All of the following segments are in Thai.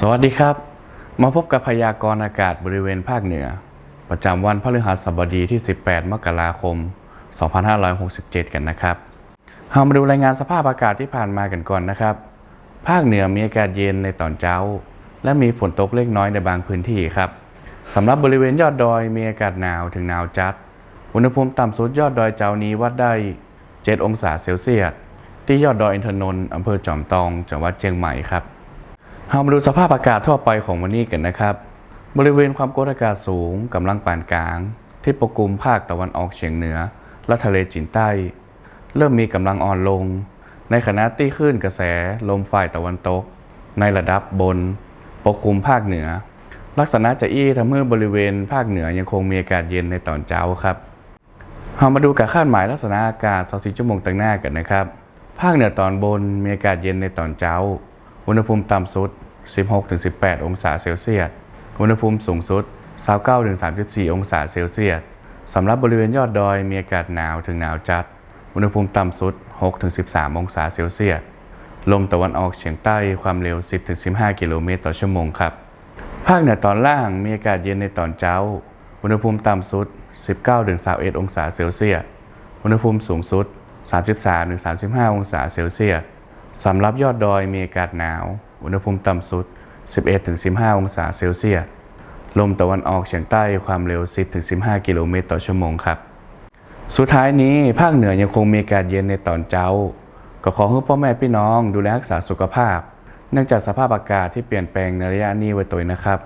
สวัสดีครับ มาพบกับพยากรณ์อากาศบริเวณภาคเหนือ ประจำวันพฤหัสบดีที่ 18 มกราคม 2567 กันนะครับเรามาดูรายงานสภาพอากาศที่ผ่านมากันก่อนนะครับ ภาคเหนือมีอากาศเย็นในตอนเช้า และมีฝนตกเล็กน้อยในบางพื้นที่ครับสำหรับบริเวณยอดดอยมีอากาศหนาวถึงหนาวจัด อุณหภูมิต่ำสุดยอดดอยเจ้านี้วัดได้ 7 องศาเซลเซียสที่ยอดดอยอินทนนท์อำเภอจอมทองจังหวัดเชียงใหม่ครับ เรามาดูสภาพอากาศทั่วไปของวันนี้กันนะครับ บริเวณความกดอากาศสูงกำลังปานกลาง ที่ปกคลุมภาคตะวันออกเฉียงเหนือ และทะเลจีนใต้ เริ่มมีกำลังอ่อนลง ในขณะที่คลื่นกระแสลมฝ่ายตะวันตก ในระดับบน ปกคลุมภาคเหนือ ลักษณะจะอี้ทำให้บริเวณภาคเหนือยังคงมีอากาศเย็นในตอนเช้าครับเรามาดูการคาดหมายลักษณะอากาศ24ชั่วโมงตั้งหน้ากันนะครับ ภาคเหนือตอนบนมีอากาศเย็นในตอนเช้า อุณหภูมิต่ำสุด 16-18 องศาเซลเซียส อุณหภูมิสูงสุด 29-34 องศาเซลเซียส สำหรับบริเวณยอดดอยมีอากาศหนาวถึงหนาวจัด อุณหภูมิต่ำสุด 6-13 องศาเซลเซียส ลมตะวันออกเฉียงใต้ความเร็ว 10-15 กิโลเมตรต่อชั่วโมงครับ ภาคเหนือตอนล่างมีอากาศเย็นในตอนเช้า อุณหภูมิต่ำสุด 19-21องศาเซลเซียส อุณหภูมิสูงสุด 33-35 องศาเซลเซียส สำหรับยอดดอยมีอากาศหนาว อุณหภูมิต่ำสุด 11-15 องศาเซลเซียส ลมตะวันออกเฉียงใต้ความเร็ว 10-15 กิโลเมตรต่อชั่วโมงครับ สุดท้ายนี้ภาคเหนือยังคงมีอากาศเย็นในตอนเช้า ก็ขอให้พ่อแม่พี่น้องดูแลรักษาสุขภาพ เนื่องจากสภาพอากาศที่เปลี่ยนแปลงในระยะนี้ไว้ตัวนะครับ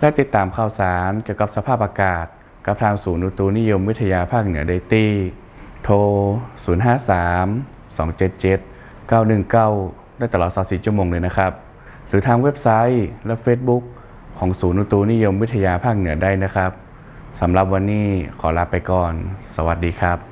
และติดตามข่าวสารเกี่ยวกับสภาพอากาศ กับทางศูนย์อุตุนิยมวิทยาภาคเหนือได้ที่โทร 053 277 919 ได้ตลอด 24 ชั่วโมงเลยนะครับ หรือทางเว็บไซต์และ Facebook ของศูนย์อุตุนิยมวิทยาภาคเหนือได้นะครับสำหรับวันนี้ขอลาไปก่อน สวัสดีครับ